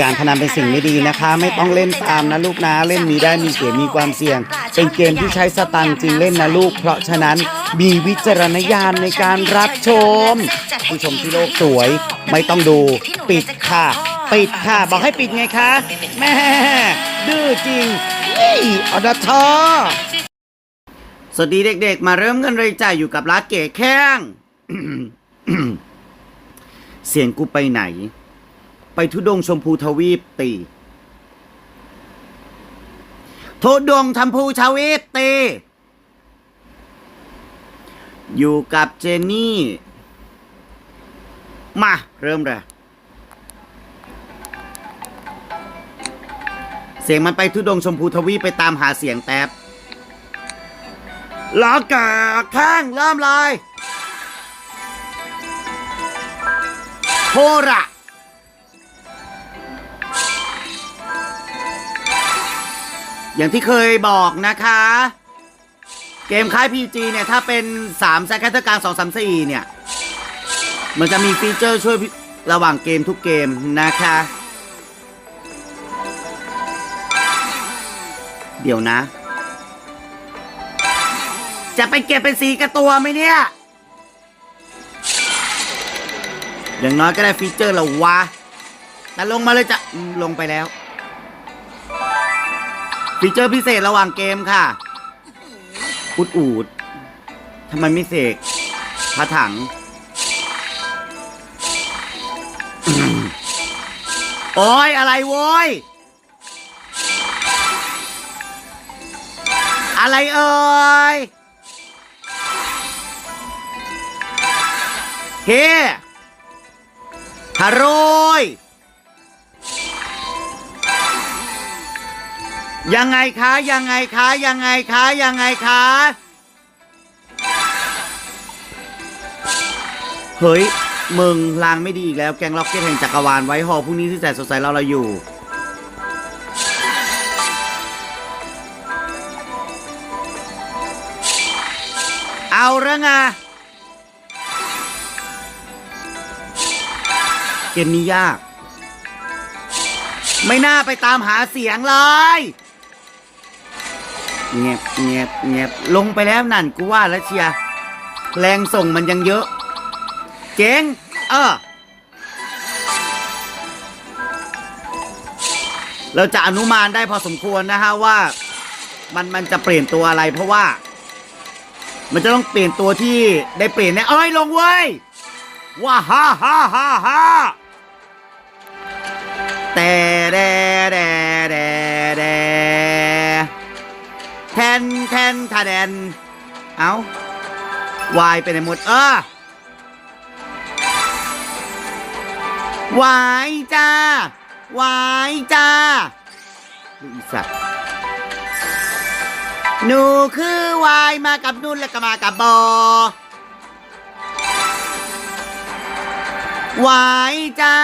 การพนันเป็นสิ่งไม่ดีนะคะ ไม่ต้องเล่นตามนะลูกนะเล่นมีได้มีเสียมีความเสี่ยง เป็นเกมที่ใช้สตังค์จริงเล่นนะลูก เพราะฉะนั้นมีวิจารณญาณในการรับชม ผู้ชมที่โลกสวย ไม่ต้องดูปิดค่ะ ปิดค่ะ บอกให้ปิดไงคะแม่ดื้อจริงนี่อดทอสวัสดีเด็ก ๆ มาเริ่มกันเลยจ้ะอยู่กับรักเก๋แข้งเสียงกูไปไหน ไปทุดงชมพูทวีปตีทุดงชมพูทวีปตี อยู่กับเจนนี่ มา เริ่มเลยเสียงมันไปทุดงชมพูทวีปไปตามหาเสียงแท็บล้อแก่แข้งเริ่มเลยโคระ อย่างที่เคยบอกนะคะ เกมค่าย PG เนี่ย ถ้าเป็น3แซคแคตเตอร์กลาง2 3 4 เนี่ย มันจะมีฟีเจอร์ช่วยระหว่างเกมทุกเกมนะคะ เดี๋ยวนะ จะไปเก็บเป็นสีกับตัวไหมเนี่ย อย่างน้อยก็ได้ฟีเจอร์และวะแต่ลงมาเลยจะลงไปแล้ว ฟีเจอร์พิเศษระหว่างเกมค่ะ อุดอูดทำไมไม่เสกพระถัง โอ้ยอะไรโว้ย อะไรเอ่ยเฮ้ฮาโรย ยังไงคะยังไงคะยังไงคะยังไงคะเฮ้ยมึงลางไม่ดีอีกแล้วแกงล็อกเก็ตแห่งจักรวาลไว้หอพรุ่งนี้ที่แสนสดใสเราเราอยู่ เอาละไงเกมนี้ยาก ไม่น่าไปตามหาเสียงเลย เงียบเงียบเงียบลงไปแล้วนั่นกูว่าแล้วเชียร์แรงส่งมันยังเยอะ เจ๋งเออเราจะอนุมานได้พอสมควรนะฮะว่ามันมันจะเปลี่ยนตัวอะไรเพราะว่า มันจะต้องเปลี่ยนตัวที่ได้เปลี่ยนแน่เอ้ยลงเว้ยว้าฮ่าฮ่าฮ่าฮ่าแต่แดาแดน เอาวายไปไหนหมด เออวายจ้าวายจ้าดูอีสัตว์หนูคือวายมากับนุ่นแล้วก็มากับบอวายจ้า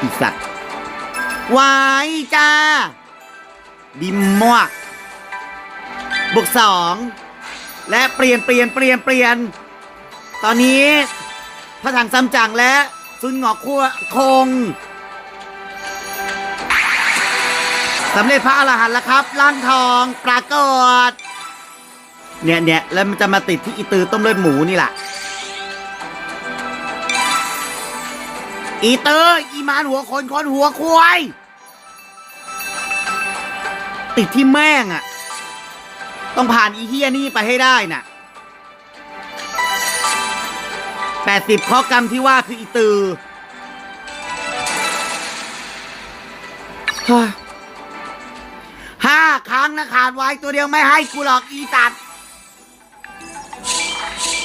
อีสัตว์วายจ้าดิมมวก บวกสองและเปลี่ยนเปลี่ยนเปลี่ยนเปลี่ยน ตอนนี้พระถังซัมจั๋งและซุนหงอกคั่วคงสำเร็จพระอรหันต์แล้วครับร่างทองปรากฏเนี่ยเนี่ยแล้วมันจะมาติดที่อีตือต้มเลือดหมูนี่แหละอีเตอร์อีมานหัวคนคนหัวควายติดที่แม่งอะ ต้องผ่านอีเฮียนี่ไปให้ได้น่ะแปดสิบข้อกรรมที่ว่าคืออีตือห้าครั้งนะขาดไว้ตัวเดียวไม่ให้กูหรอกอีตัด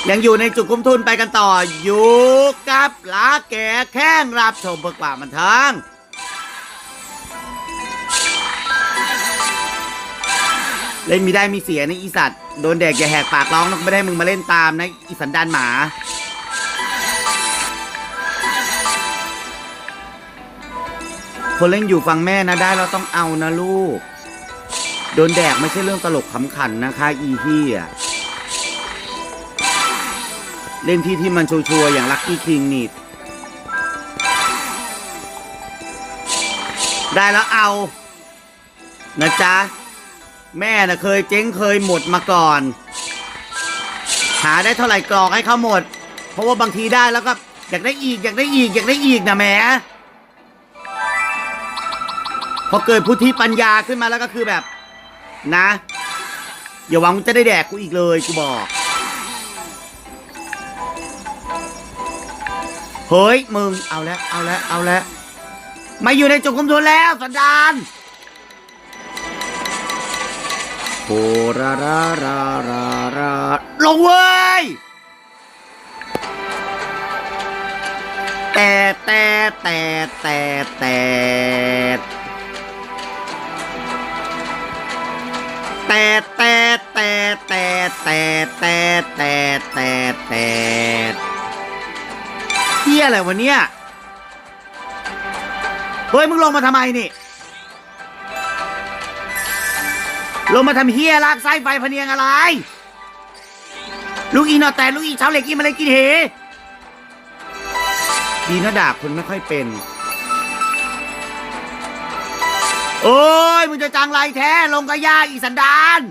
ยังอยู่ในจุดคุ้มทุนไปกันต่อ อยู่กับลาแก่แข้งรับชมเพื่อความบันเทิง เล่นมีได้มีเสียนะอีสัตว์โดนแดกอย่าแหกปากร้องนะไม่ได้มึงมาเล่นตามนะอีสันดานหมา คนเล่นอยู่ฟังแม่นะได้เราต้องเอานะลูก โดนแดกไม่ใช่เรื่องตลกขำขันนะคะ อีที่อะเล่นที่ที่มันชัวร์ๆอย่างลัคกี้คิงนี่ได้แล้วเอา นะจ๊ะ แม่น่ะเคยเจ๊งเคยหมดมาก่อน หาได้เท่าไหร่กรอกให้เขาหมด เพราะว่าบางทีได้แล้วก็อยากได้อีกอยากได้อีกอยากได้อีกนะแหม่พอเกิดพุทธิปัญญาขึ้นมาแล้วก็คือแบบ นะอย่าหวังจะได้แดกกูอีกเลยกูบอกเฮ้ยมึงเอาแล้วเอาแล้วเอาแล้วมาอยู่ในจุดคุมทุนแล้วสันดาน โหราราราราราลงเว้ย แต่แต่แต่แต่แต่แต่แต่แต่แต่แต่แต่แต่แต่แต่เที่ยอะไรวะเนี่ย เฮ้ย มึงลงมาทำไมนี่ ลงมาทำเฮียลากไส้ไฟพะเนียงอะไร ลูกอีนอแต่ลูกอีเช้าเหล็กอีมาเลยกินเหดีนะดาบคุณไม่ค่อยเป็น โอ้ย มึงจะจังไรแท้ ลงกระยาอีสันดาน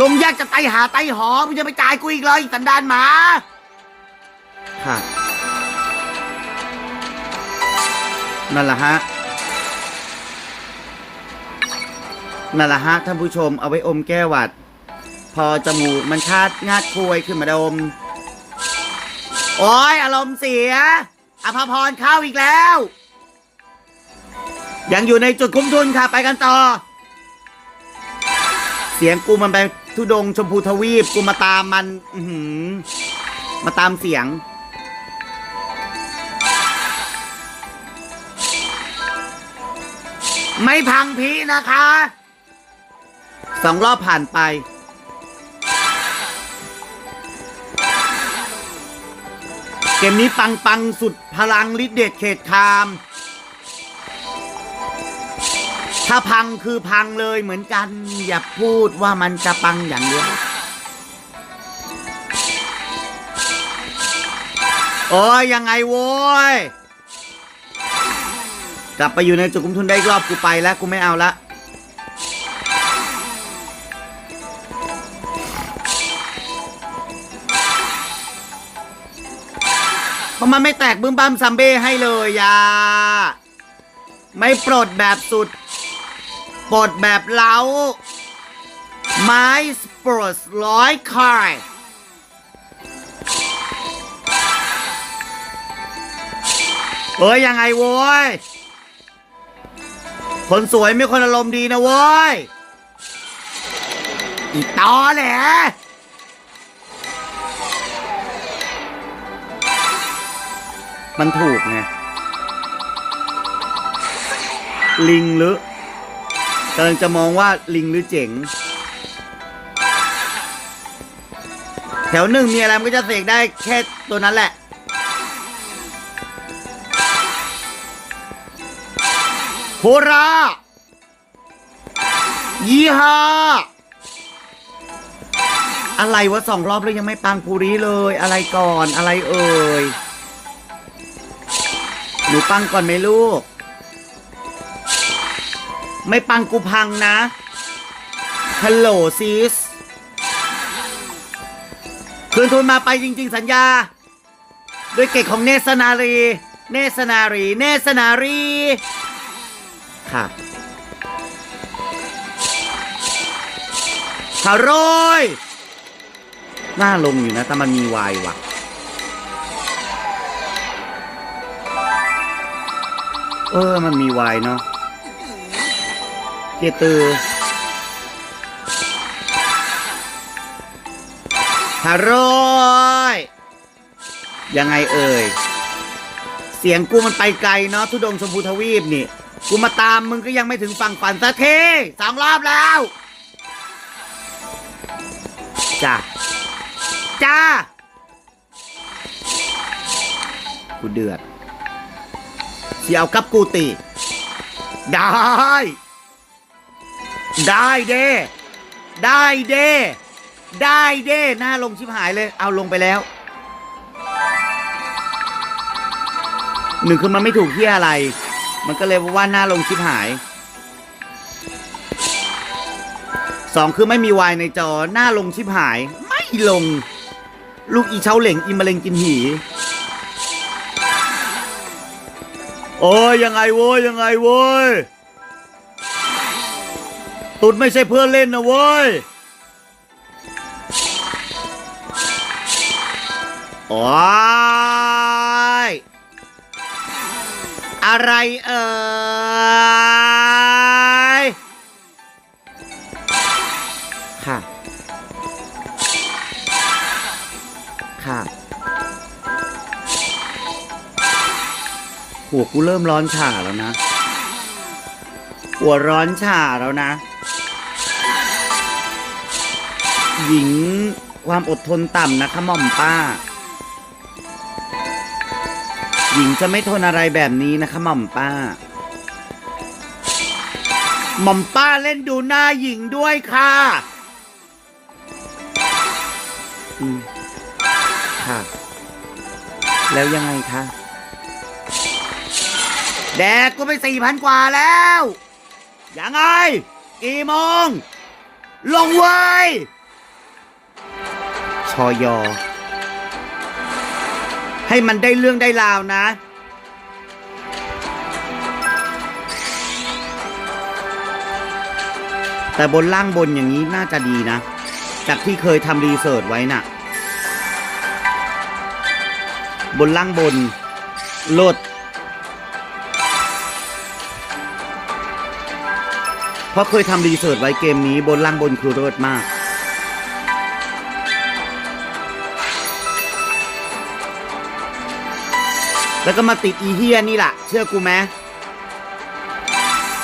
ลงยากจะไตหาไตหอมึงจะไปจ่ายกูอีกเลยอีสันดานหมาค่ะนั่นแหละฮะ นั่นแหละฮะท่านผู้ชมเอาไว้อมแก้หวัด พอจมูกมันคาดงาดควยขึ้นมาดม โอ้ยอารมณ์เสีย อภพรเข้าอีกแล้ว ยังอยู่ในจุดคุ้มทุนค่ะ ไปกันต่อ เสียงกูมันไปทุดงชมพูทวีปกูมาตามมัน อืมาตามเสียงไม่พังพีนะคะ สองรอบผ่านไป เกมนี้ปังปังสุดพลังฤทธิ์เดชเขตคาม ถ้าพังคือพังเลยเหมือนกัน อย่าพูดว่ามันจะปังอย่างเดียวโอ้ยยังไงโว้ย กลับไปอยู่ในจุดคุ้มทุนได้อีกรอบกูไปแล้วกูไม่เอาละ เพราะมันไม่แตกบึ้มบ้ามซัมเบ้ให้เลยยาไม่ปลดแบบสุด ปลดแบบเล้า ไม้สปอร์ตร้อยคายเอ้ยยังไงโว้ย คนสวยไม่คนอารมณ์ดีนะเว้ย อีตอแหละ มันถูกไง ลิงหรือกำลังจะมองว่าลิงหรือเจ๋ง แถวหนึ่งมีอะไรมันก็จะเสกได้แค่ตัวนั้นแหละโฮรายี่ห้าอะไรวะสองรอบแล้วยังไม่ปังปูรีเลย อะไรก่อนอะไรเอ่ย หนูปังก่อนไหมลูก ไม่ปังกูพังนะฮัลโหลซิสคืนทุนมาไปจริง ๆ สัญญา ด้วยเกตของเนสนารี เนสนารี เนสนารี ค่ะฮาโรยน่าลงอยู่นะ แต่มันมีวายว่ะ เออ มันมีวายเนาะเกตือฮาโรยยังไงเอ่ย เสียงกูมันไปไกลเนาะทุดงชมพูทวีปนี่ กูมาตามมึงก็ยังไม่ถึงฝั่งฝันสักทีสองรอบแล้วจ้าจ้ากูเดือด เสียวกับกูตีได้ ได้เด้ได้เด้ได้เด้หน้าลงชิบหายเลย เอาลงไปแล้ว หนึ่งคือมันไม่ถูกที่อะไร มันก็เลยว่าหน้าลงชิบหายสองคือไม่มีวายในจอหน้าลงชิบหาย ไม่ลง ลูกอีเช้าเหล่งอีมะเร็งกินหี โอ้ยยังไงโว้ยยังไงโว้ยตุดไม่ใช่เพื่อนเล่นนะเว้ยโอ้ยอะไรเอ่ยค่ะ ค่ะ หัวกูเริ่มร้อนฉ่าแล้วนะ หัวร้อนฉ่าแล้วนะ หญิงความอดทนต่ำนะคะหม่อมป้า หญิงจะไม่ทนอะไรแบบนี้นะคะหม่อมป้า หม่อมป้าเล่นดูหน้าหญิงด้วยค่ะอืมค่ะ แล้วยังไงคะ แดกก็ไปสี่พันกว่าแล้ว ยังไง กี่โมง ลงเว้ย ชอยอ ให้มันได้เรื่องได้ราวนะ แต่บนล่างบนอย่างนี้น่าจะดีนะ จากที่เคยทำรีเสิร์ชไว้น่ะ บนล่างบนโลด เพราะเคยทำรีเสิร์ชไว้เกมนี้บนล่างบนคือเลิศมากแล้วก็มาติดอีเฮียนี่แหละเชื่อกูไหม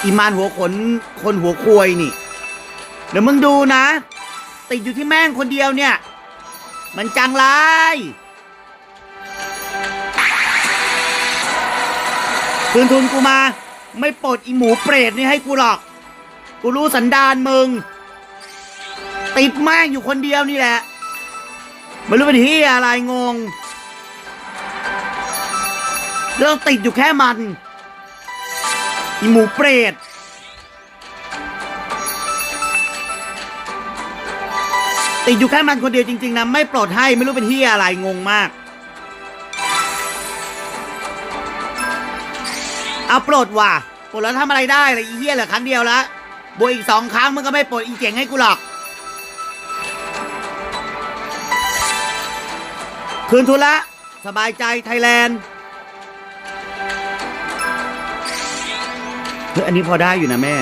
อีมานหัวขนคนหัวควยนี่ เดี๋ยวมึงดูนะ ติดอยู่ที่แม่งคนเดียวเนี่ย มันจังไรคืนทุนกูมา ไม่ปลดอีหมูเปรตนี่ให้กูหรอก กูรู้สันดานมึง ติดแม่งอยู่คนเดียวนี่แหละ ไม่รู้เป็นที่อะไรงง เรื่องติดอยู่แค่มันอีหมูเปรตติดอยู่แค่มันคนเดียวจริงๆนะไม่ปลดให้ไม่รู้เป็นที่อะไรงงมากเอาปลดว่ะปลดแล้วทำอะไรได้เลยอีเหี้ยเหลือครั้งเดียวละ บวกอีกสองครั้งมันก็ไม่ปลดอีเจ๋งให้กูหรอก คืนทุนละ สบายใจไทยแลนด์เฮ้ยอันนี้พอได้อยู่นะแม่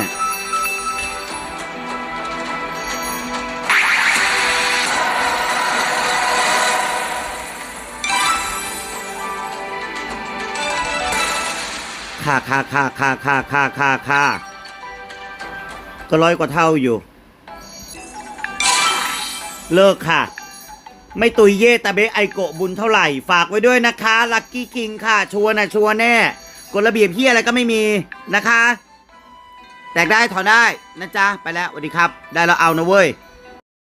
ค่าค่าค่าค่าค่าค่าค่าค่า ก็ร้อยกว่าเท่าอยู่ เลิกค่ะ ไม่ตุยเย่ตาเบะไอโกะบุญเท่าไหร่ ฝากไว้ด้วยนะคะ ลักกี้กิงค่ะ ชัวร์นะชัวร์แน่ กฎระเบียบที่อะไรก็ไม่มีนะคะ แตกได้ถอนได้นะจ๊ะ ไปแล้วสวัสดีครับ ได้แล้วเอานะเว้ย